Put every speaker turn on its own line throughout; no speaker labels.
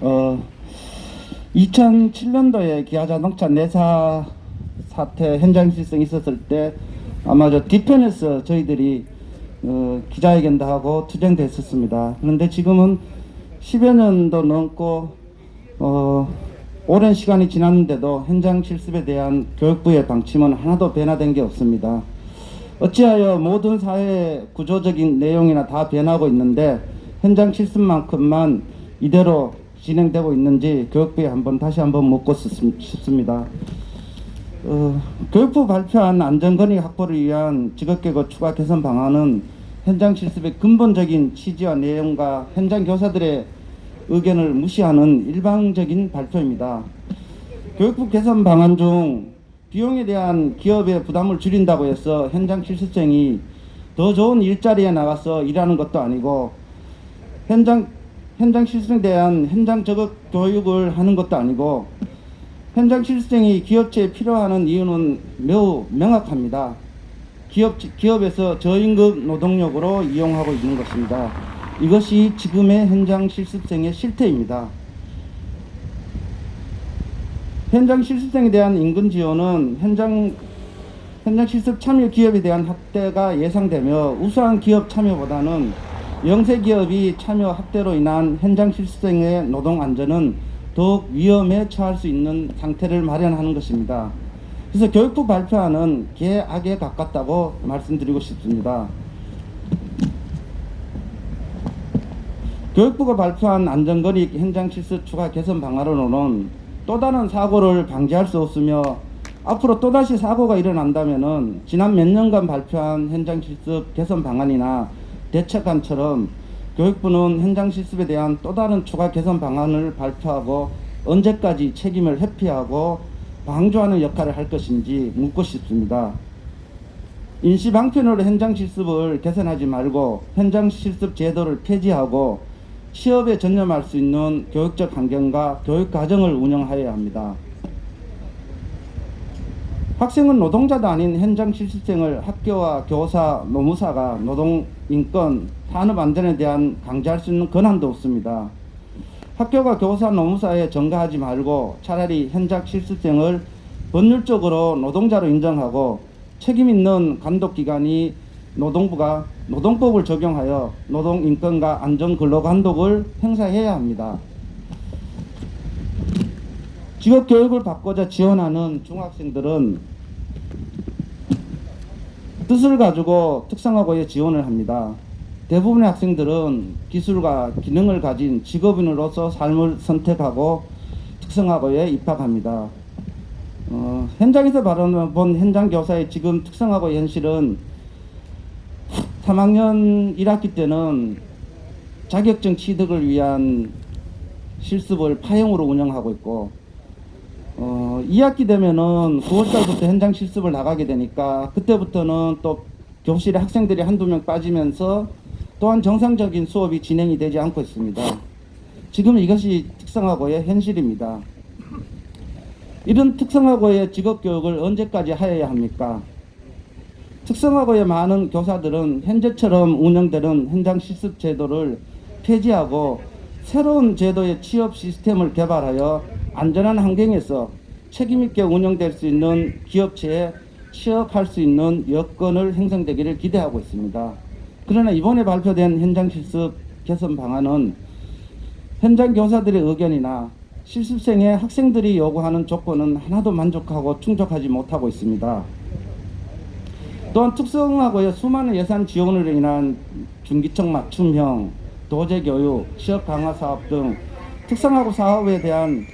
어, 2007년도에 기아자동차 내사 사태 현장 실성이 있었을 때 아마 저 뒤편에서 저희들이 어, 기자회견도 하고 투쟁됐었습니다. 그런데 지금은 10여 년도 넘고 어, 오랜 시간이 지났는데도 현장 실습에 대한 교육부의 방침은 하나도 변화된 게 없습니다. 어찌하여 모든 사회 구조적인 내용이나 다 변하고 있는데 현장 실습만큼만 이대로 진행되고 있는지 교육부에 한번 다시 한번 묻고 싶- 싶습니다. 어, 교육부 발표한 안전권익 확보를 위한 직업계고 추가 개선 방안은 현장 실습의 근본적인 취지와 내용과 현장 교사들의 의견을 무시하는 일방적인 발표입니다. 교육부 개선 방안 중 비용에 대한 기업의 부담을 줄인다고 해서 현장 실습생이 더 좋은 일자리에 나가서 일하는 것도 아니고 현장 현장 실습에 대한 현장 적응 교육을 하는 것도 아니고 현장 실습생이 기업체에 필요하는 이유는 매우 명확합니다. 기업 기업에서 저임금 노동력으로 이용하고 있는 것입니다. 이것이 지금의 현장 실습생의 실태입니다. 현장 실습생에 대한 임금 지원은 현장 현장 실습 참여 기업에 대한 확대가 예상되며 우수한 기업 참여보다는 영세 기업이 참여 확대로 인한 현장 실습생의 노동 안전은 더욱 위험에 처할 수 있는 상태를 마련하는 것입니다. 그래서 교육부 발표안은 개악에 가깝다고 말씀드리고 싶습니다. 교육부가 발표한 안전거리 현장 실습 추가 개선 방안으로는 또 다른 사고를 방지할 수 없으며 앞으로 또다시 사고가 일어난다면은 지난 몇 년간 발표한 현장 실습 개선 방안이나 대책안처럼 교육부는 현장 실습에 대한 또 다른 추가 개선 방안을 발표하고 언제까지 책임을 회피하고 방조하는 역할을 할 것인지 묻고 싶습니다. 인시 방편으로 현장 실습을 개선하지 말고 현장 실습 제도를 폐지하고 취업에 전념할 수 있는 교육적 환경과 교육 과정을 운영하여야 합니다. 학생은 노동자도 아닌 현장 실습생을 학교와 교사, 노무사가 노동 인권, 산업 안전에 대한 강제할 수 있는 권한도 없습니다. 학교가 교사, 노무사에 전가하지 말고 차라리 현장 실습생을 법률적으로 노동자로 인정하고 책임 있는 감독 기관이 노동부가 노동법을 적용하여 노동 인권과 안전 근로 감독을 행사해야 합니다. 직업 교육을 받고자 지원하는 중학생들은 뜻을 가지고 특성화고에 지원을 합니다. 대부분의 학생들은 기술과 기능을 가진 직업인으로서 삶을 선택하고 특성화고에 입학합니다. 어, 현장에서 바라본 현장 교사의 지금 특성화고 현실은 3학년 1학기 때는 자격증 취득을 위한 실습을 파형으로 운영하고 있고 어, 2학기 되면은 9월달부터 현장 실습을 나가게 되니까 그때부터는 또 교실에 학생들이 한두 명 빠지면서 또한 정상적인 수업이 진행이 되지 않고 있습니다. 지금 이것이 특성화고의 현실입니다. 이런 특성화고의 직업교육을 언제까지 하여야 합니까? 특성화고의 많은 교사들은 현재처럼 운영되는 현장 실습 제도를 폐지하고 새로운 제도의 취업 시스템을 개발하여 안전한 환경에서 책임있게 운영될 수 있는 기업체에 취업할 수 있는 여건을 형성되기를 기대하고 있습니다. 그러나 이번에 발표된 현장 실습 개선 방안은 현장 교사들의 의견이나 실습생의 학생들이 요구하는 조건은 하나도 만족하고 충족하지 못하고 있습니다. 또한 특성화고의 수많은 예산 지원으로 인한 중기청 맞춤형, 도제교육, 취업 강화 사업 등 특성화고 사업에 대한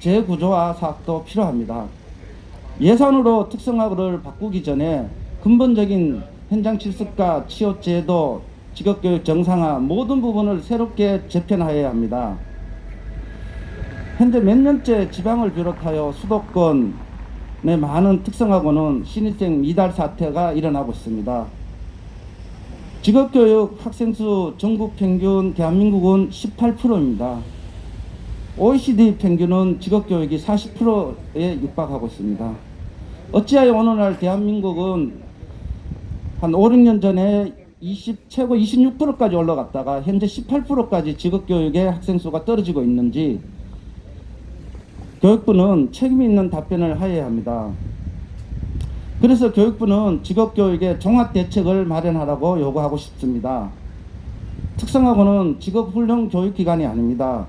재구조화 사업도 필요합니다. 예산으로 특성화고를 바꾸기 전에 근본적인 현장 실습과 취업 제도, 직업교육 정상화 모든 부분을 새롭게 재편하여야 합니다. 현재 몇 년째 지방을 비롯하여 수도권의 많은 특성화고는 신입생 미달 사태가 일어나고 있습니다. 직업교육 학생 수 전국 평균 대한민국은 18%입니다. OECD 평균은 직업교육이 40%에 육박하고 있습니다. 어찌하여 오늘날 대한민국은 한 5, 6년 전에 20 최고 26%까지 올라갔다가 현재 18%까지 직업교육의 학생 수가 떨어지고 있는지 교육부는 책임 있는 답변을 하여야 합니다. 그래서 교육부는 직업교육의 종합 대책을 마련하라고 요구하고 싶습니다. 특성화고는 직업훈련 교육기관이 아닙니다.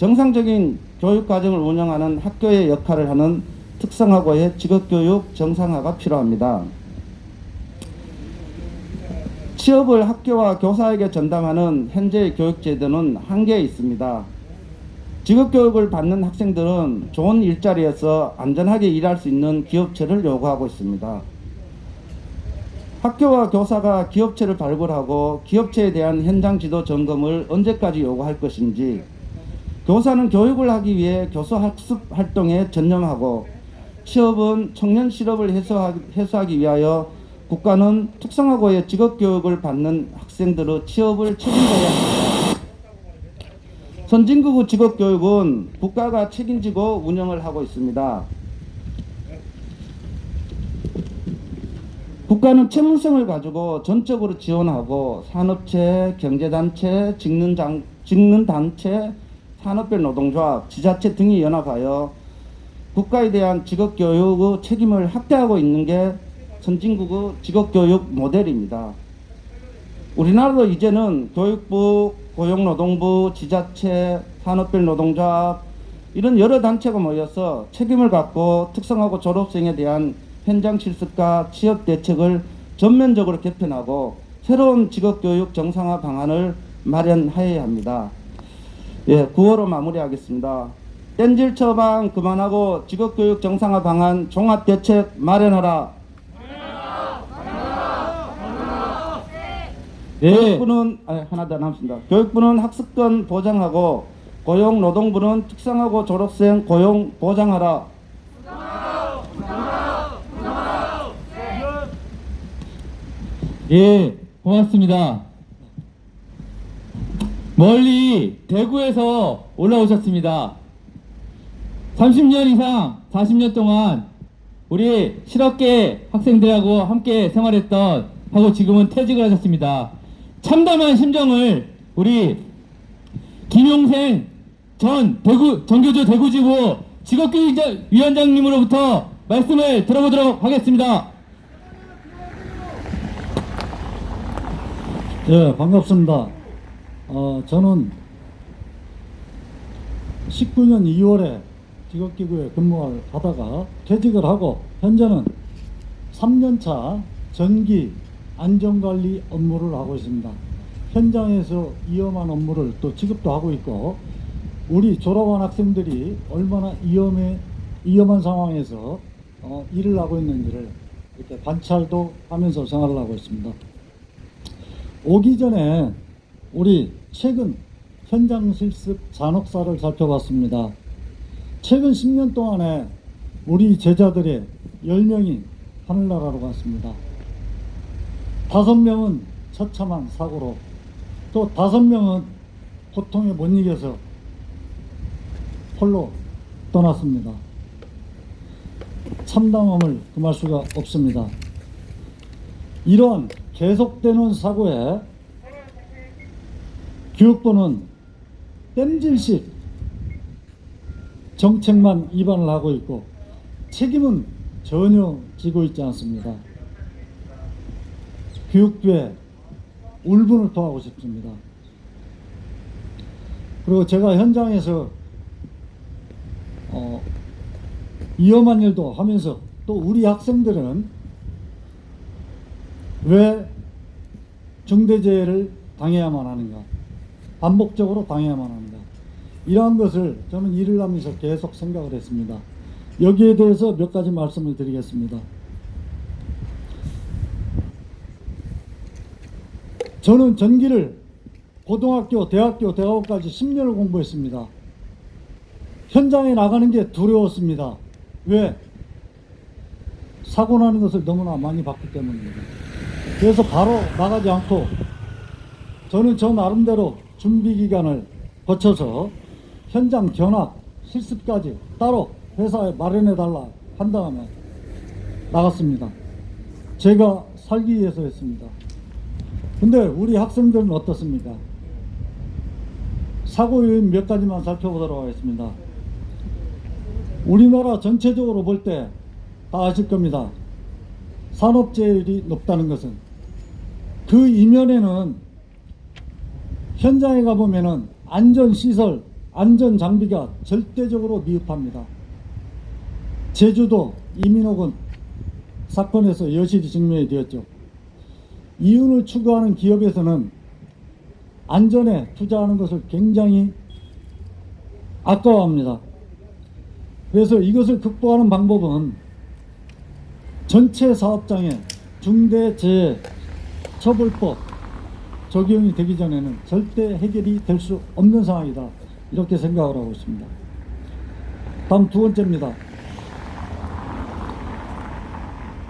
정상적인 교육 과정을 운영하는 학교의 역할을 하는 특성화고의 직업교육 정상화가 필요합니다. 취업을 학교와 교사에게 전담하는 현재의 교육제도는 한계에 있습니다. 직업교육을 받는 학생들은 좋은 일자리에서 안전하게 일할 수 있는 기업체를 요구하고 있습니다. 학교와 교사가 기업체를 발굴하고 기업체에 대한 현장 지도 점검을 언제까지 요구할 것인지 교사는 교육을 하기 위해 교수 학습 활동에 전념하고 취업은 청년 실업을 해소하기, 위하여 국가는 특성화고의 직업교육을 받는 학생들의 취업을 책임져야 합니다. 선진국 직업교육은 국가가 책임지고 운영을 하고 있습니다. 국가는 채물성을 가지고 전적으로 지원하고 산업체, 경제단체, 직능단체, 산업별 노동조합, 지자체 등이 연합하여 국가에 대한 직업교육의 책임을 확대하고 있는 게 선진국의 직업교육 모델입니다. 우리나라도 이제는 교육부, 고용노동부, 지자체, 산업별 노동조합 이런 여러 단체가 모여서 책임을 갖고 특성하고 졸업생에 대한 현장 실습과 취업 대책을 전면적으로 개편하고 새로운 직업교육 정상화 방안을 마련하여야 합니다. 예, 9호로 마무리하겠습니다. 뗀질 처방 그만하고 직업교육 정상화 방안 종합 대책 마련하라.
네.
교육부는 아, 하나 더 남습니다. 교육부는 학습권 보장하고 고용노동부는 특성하고 졸업생 고용 보장하라.
예, 고맙습니다. 멀리 대구에서 올라오셨습니다. 30년 이상, 40년 동안 우리 실업계 학생들하고 함께 생활했던 하고 지금은 퇴직을 하셨습니다. 참담한 심정을 우리 김용생 전 대구 정교조 대구지부 직업교육위원장님으로부터 말씀을 들어보도록 하겠습니다.
예, 반갑습니다. 어, 저는 19년 2월에 직업기구에 근무를 하다가 퇴직을 하고 현재는 3년차 전기 안전관리 업무를 하고 있습니다. 현장에서 위험한 업무를 또 지급도 하고 있고 우리 졸업한 학생들이 얼마나 위험해 위험한 상황에서 어, 일을 하고 있는지를 이렇게 관찰도 하면서 생활을 하고 있습니다. 오기 전에 우리 최근 현장 실습 잔혹사를 살펴봤습니다. 최근 10년 동안에 우리 제자들의 10명이 하늘나라로 갔습니다. 5명은 처참한 사고로 또 5명은 고통에 못 이겨서 홀로 떠났습니다. 참담함을 금할 수가 없습니다. 이러한 계속되는 사고에 교육부는 땜질식 정책만 위반을 하고 있고 책임은 전혀 지고 있지 않습니다. 교육부에 울분을 토하고 싶습니다. 그리고 제가 현장에서 어, 위험한 일도 하면서 또 우리 학생들은 왜 중대재해를 당해야만 하는가? 반복적으로 당해야만 하는가? 이러한 것을 저는 일을 하면서 계속 생각을 했습니다. 여기에 대해서 몇 가지 말씀을 드리겠습니다. 저는 전기를 고등학교, 대학교, 대학원까지 10년을 공부했습니다. 현장에 나가는 게 두려웠습니다. 왜? 사고 나는 것을 너무나 많이 봤기 때문입니다. 그래서 바로 나가지 않고 저는 저 나름대로 준비 기간을 거쳐서 현장 견학, 실습까지 따로 회사에 마련해 달라 한 다음에 나갔습니다. 제가 살기 위해서 했습니다. 근데 우리 학생들은 어떻습니까? 사고 요인 몇 가지만 살펴보도록 하겠습니다. 우리나라 전체적으로 볼 때 다 아실 겁니다. 산업재율이 높다는 것은 그 이면에는 현장에 가보면은 안전시설, 안전장비가 절대적으로 미흡합니다. 제주도 이민호군 사건에서 여실히 증명이 되었죠. 이윤을 추구하는 기업에서는 안전에 투자하는 것을 굉장히 아까워합니다. 그래서 이것을 극복하는 방법은 전체 사업장에 중대재해 처벌법 적용이 되기 전에는 절대 해결이 될 수 없는 상황이다. 이렇게 생각을 하고 있습니다. 다음 두 번째입니다.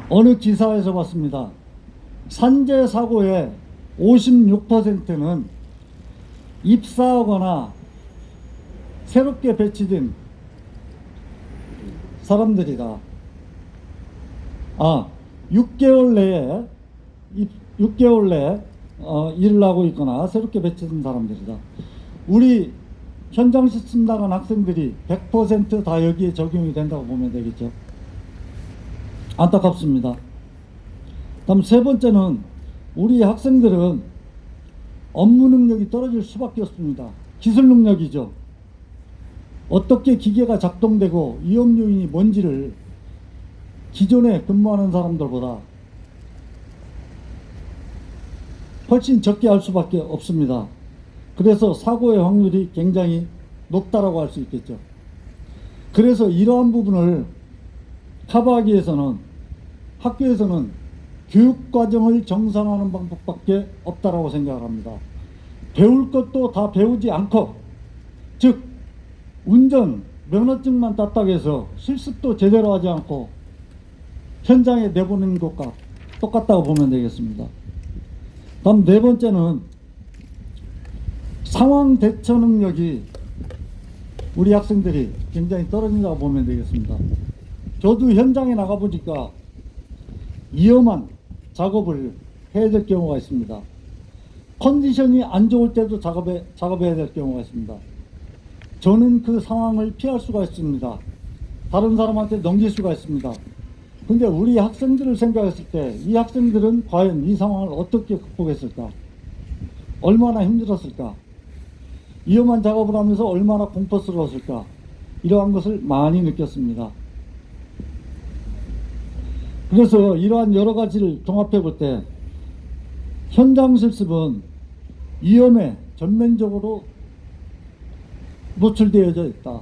어느 기사에서 봤습니다. 산재 사고의 56%는 입사하거나 새롭게 배치된 사람들이다. 아, 6개월 내에 입- 6개월 내에 어, 일을 하고 있거나 새롭게 배치된 사람들이다. 우리 현장 시스템 나간 학생들이 100%다 여기에 적용이 된다고 보면 되겠죠. 안타깝습니다. 다음 세 번째는 우리 학생들은 업무 능력이 떨어질 수밖에 없습니다. 기술 능력이죠. 어떻게 기계가 작동되고 위험 요인이 뭔지를 기존에 근무하는 사람들보다 훨씬 적게 할 수밖에 없습니다. 그래서 사고의 확률이 굉장히 높다라고 할 수 있겠죠. 그래서 이러한 부분을 커버하기 위해서는 학교에서는 교육 과정을 정상화하는 방법밖에 없다라고 생각을 합니다. 배울 것도 다 배우지 않고 즉 운전 면허증만 땄다고 해서 실습도 제대로 하지 않고 현장에 내보내는 것과 똑같다고 보면 되겠습니다. 다음 네 번째는 상황 대처 능력이 우리 학생들이 굉장히 떨어진다고 보면 되겠습니다. 저도 현장에 나가보니까 위험한 작업을 해야 될 경우가 있습니다. 컨디션이 안 좋을 때도 작업해, 작업해야 될 경우가 있습니다. 저는 그 상황을 피할 수가 있습니다. 다른 사람한테 넘길 수가 있습니다. 근데 우리 학생들을 생각했을 때 이 학생들은 과연 이 상황을 어떻게 극복했을까? 얼마나 힘들었을까? 위험한 작업을 하면서 얼마나 공포스러웠을까? 이러한 것을 많이 느꼈습니다. 그래서 이러한 여러 가지를 종합해 볼 때 현장 실습은 위험에 전면적으로 노출되어져 있다.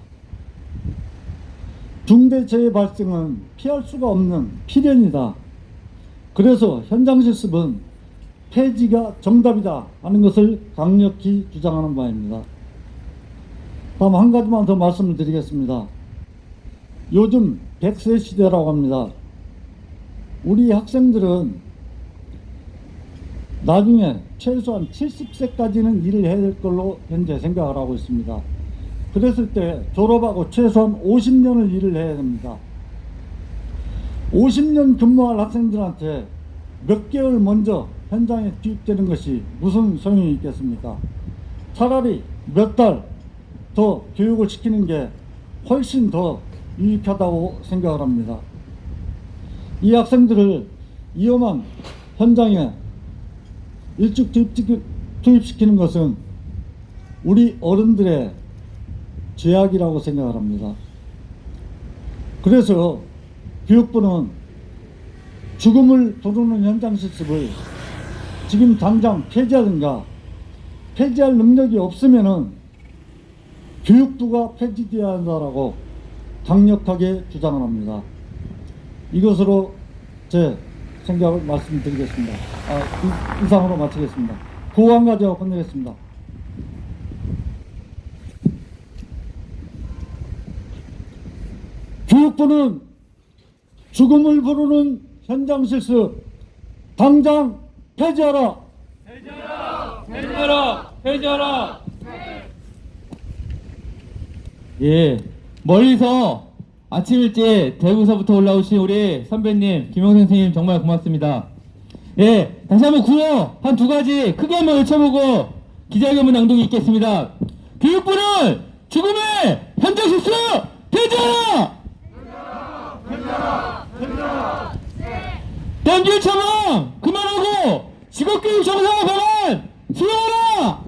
중대 재해 발생은 피할 수가 없는 필연이다. 그래서 현장 실습은 폐지가 정답이다 하는 것을 강력히 주장하는 바입니다. 다음 한 가지만 더 말씀을 드리겠습니다. 요즘 100세 시대라고 합니다. 우리 학생들은 나중에 최소한 70세까지는 일을 해야 될 걸로 현재 생각을 하고 있습니다. 그랬을 때 졸업하고 최소한 50년을 일을 해야 됩니다. 50년 근무할 학생들한테 몇 개월 먼저 현장에 투입되는 것이 무슨 소용이 있겠습니까? 차라리 몇 달 더 교육을 시키는 게 훨씬 더 유익하다고 생각을 합니다. 이 학생들을 위험한 현장에 일찍 투입, 투입시키는 것은 우리 어른들의 죄악이라고 생각을 합니다. 그래서 교육부는 죽음을 부르는 현장 실습을 지금 당장 폐지하든가 폐지할 능력이 없으면은 교육부가 폐지되어야 한다라고 강력하게 주장을 합니다. 이것으로 제 생각을 말씀드리겠습니다. 아, 이, 이상으로 마치겠습니다. 고한 가지하고 끝내겠습니다. 교육부는 죽음을 부르는 현장 실습 당장 폐지하라.
폐지하라! 폐지하라! 예, 멀리서 아침 일찍 대구서부터 올라오신 우리 선배님, 김영 선생님 정말 고맙습니다. 예, 다시 한번 구호 한 두 가지 크게 한번 외쳐보고 기자회견문 낭독이 있겠습니다. 교육부는 죽음의 현장 실수 폐지하라! 땡길 처방 그만하고 직업교육 정상화 방안 수용하라!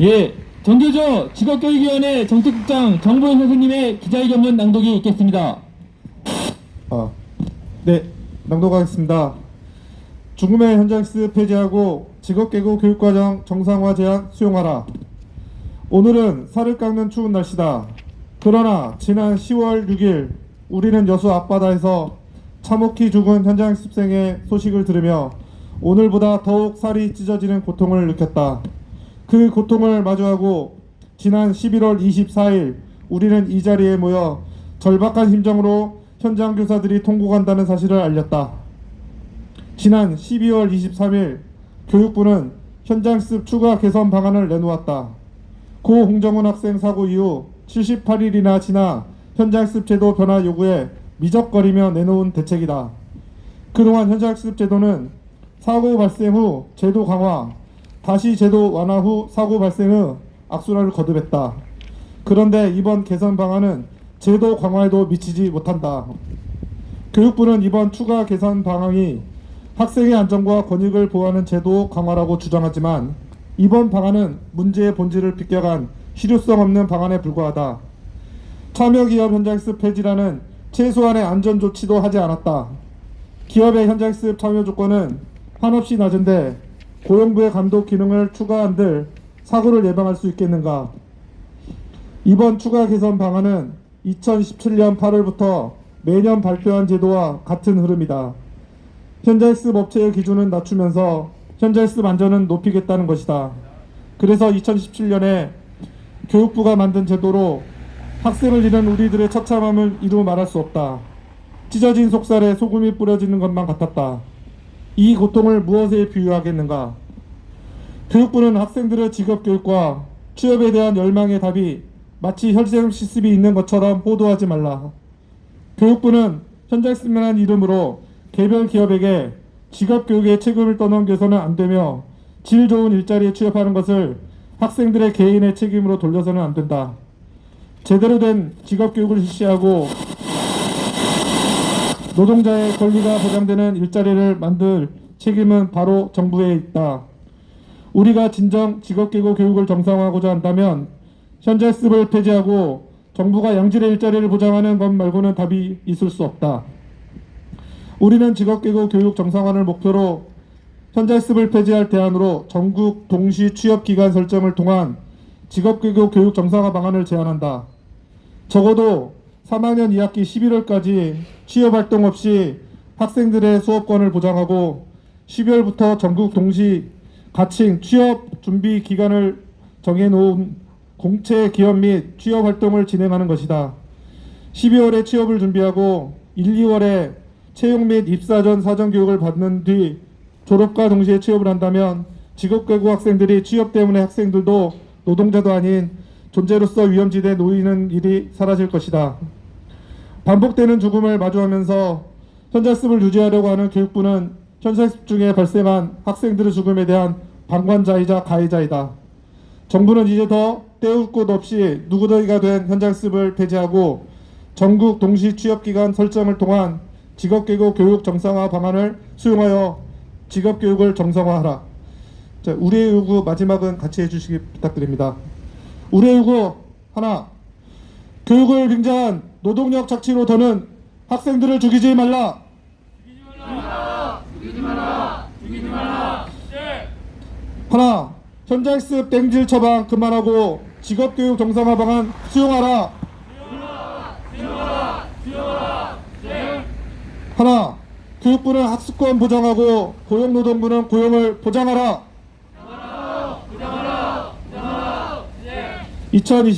예, 정교조 직업교육위원회 정책국장 정보현 선생님의 기자회견문 낭독이 있겠습니다.
아, 네, 낭독하겠습니다. 죽음의 현장학습 폐지하고 직업계고 교육과정 정상화 제한 수용하라. 오늘은 살을 깎는 추운 날씨다. 그러나 지난 10월 6일 우리는 여수 앞바다에서 참혹히 죽은 현장 학습생의 소식을 들으며 오늘보다 더욱 살이 찢어지는 고통을 느꼈다. 그 고통을 마주하고 지난 11월 24일 우리는 이 자리에 모여 절박한 심정으로 현장 교사들이 통곡한다는 사실을 알렸다. 지난 12월 23일 교육부는 현장습 추가 개선 방안을 내놓았다. 고 홍정훈 학생 사고 이후 78일이나 지나 현장습 제도 변화 요구에 미적거리며 내놓은 대책이다. 그동안 현장습 제도는 사고 발생 후 제도 강화, 다시 제도 완화 후 사고 발생 후 악순환을 거듭했다. 그런데 이번 개선 방안은 제도 강화에도 미치지 못한다. 교육부는 이번 추가 개선 방안이 학생의 안전과 권익을 보호하는 제도 강화라고 주장하지만 이번 방안은 문제의 본질을 비껴간 실효성 없는 방안에 불과하다. 참여기업 현장습 폐지라는 최소한의 안전 조치도 하지 않았다. 기업의 현장습 참여 조건은 한없이 낮은데 고용부의 감독 기능을 추가한들 사고를 예방할 수 있겠는가? 이번 추가 개선 방안은 2017년 8월부터 매년 발표한 제도와 같은 흐름이다. 현장습 업체의 기준은 낮추면서 현장습 안전은 높이겠다는 것이다. 그래서 2017년에 교육부가 만든 제도로 학생을 잃은 우리들의 처참함을 이루 말할 수 없다. 찢어진 속살에 소금이 뿌려지는 것만 같았다. 이 고통을 무엇에 비유하겠는가? 교육부는 학생들의 직업교육과 취업에 대한 열망의 답이 마치 현장 실습이 있는 것처럼 보도하지 말라. 교육부는 현장 쓰면한 이름으로 개별 기업에게 직업교육의 책임을 떠넘겨서는 안 되며 질 좋은 일자리에 취업하는 것을 학생들의 개인의 책임으로 돌려서는 안 된다. 제대로 된 직업교육을 실시하고 노동자의 권리가 보장되는 일자리를 만들 책임은 바로 정부에 있다. 우리가 진정 직업계고 교육을 정상화하고자 한다면 현재습을 폐지하고 정부가 양질의 일자리를 보장하는 것 말고는 답이 있을 수 없다. 우리는 직업계고 교육 정상화를 목표로 현재습을 폐지할 대안으로 전국 동시 취업 기간 설정을 통한 직업계고 교육 정상화 방안을 제안한다. 적어도 3학년 2학기 11월까지 취업 활동 없이 학생들의 수업권을 보장하고 12월부터 전국 동시 가칭 취업 준비 기간을 정해놓은 공채 기업 및 취업 활동을 진행하는 것이다. 12월에 취업을 준비하고 1, 2월에 채용 및 입사 전 사전 교육을 받는 뒤 졸업과 동시에 취업을 한다면 직업계고 학생들이 취업 때문에 학생들도 노동자도 아닌 존재로서 위험지대에 놓이는 일이 사라질 것이다. 반복되는 죽음을 마주하면서 현장습을 유지하려고 하는 교육부는 현장습 중에 발생한 학생들의 죽음에 대한 방관자이자 가해자이다. 정부는 이제 더 때울 곳 없이 누구더기가 된 현장습을 폐지하고 전국 동시 취업기간 설정을 통한 직업계고 교육 정상화 방안을 수용하여 직업 교육을 정상화하라. 자, 우리의 요구 마지막은 같이 해주시기 부탁드립니다. 우리의 요구 하나, 교육을 빙자한 노동력 착취로 더는 학생들을 죽이지 말라. 하나, 현장 습 땡질 처방 그만하고 직업 교육 정상화 방안 수용하라. 하나, 교육부는 학습권 보장하고 고용노동부는 고용을 보장하라. 2020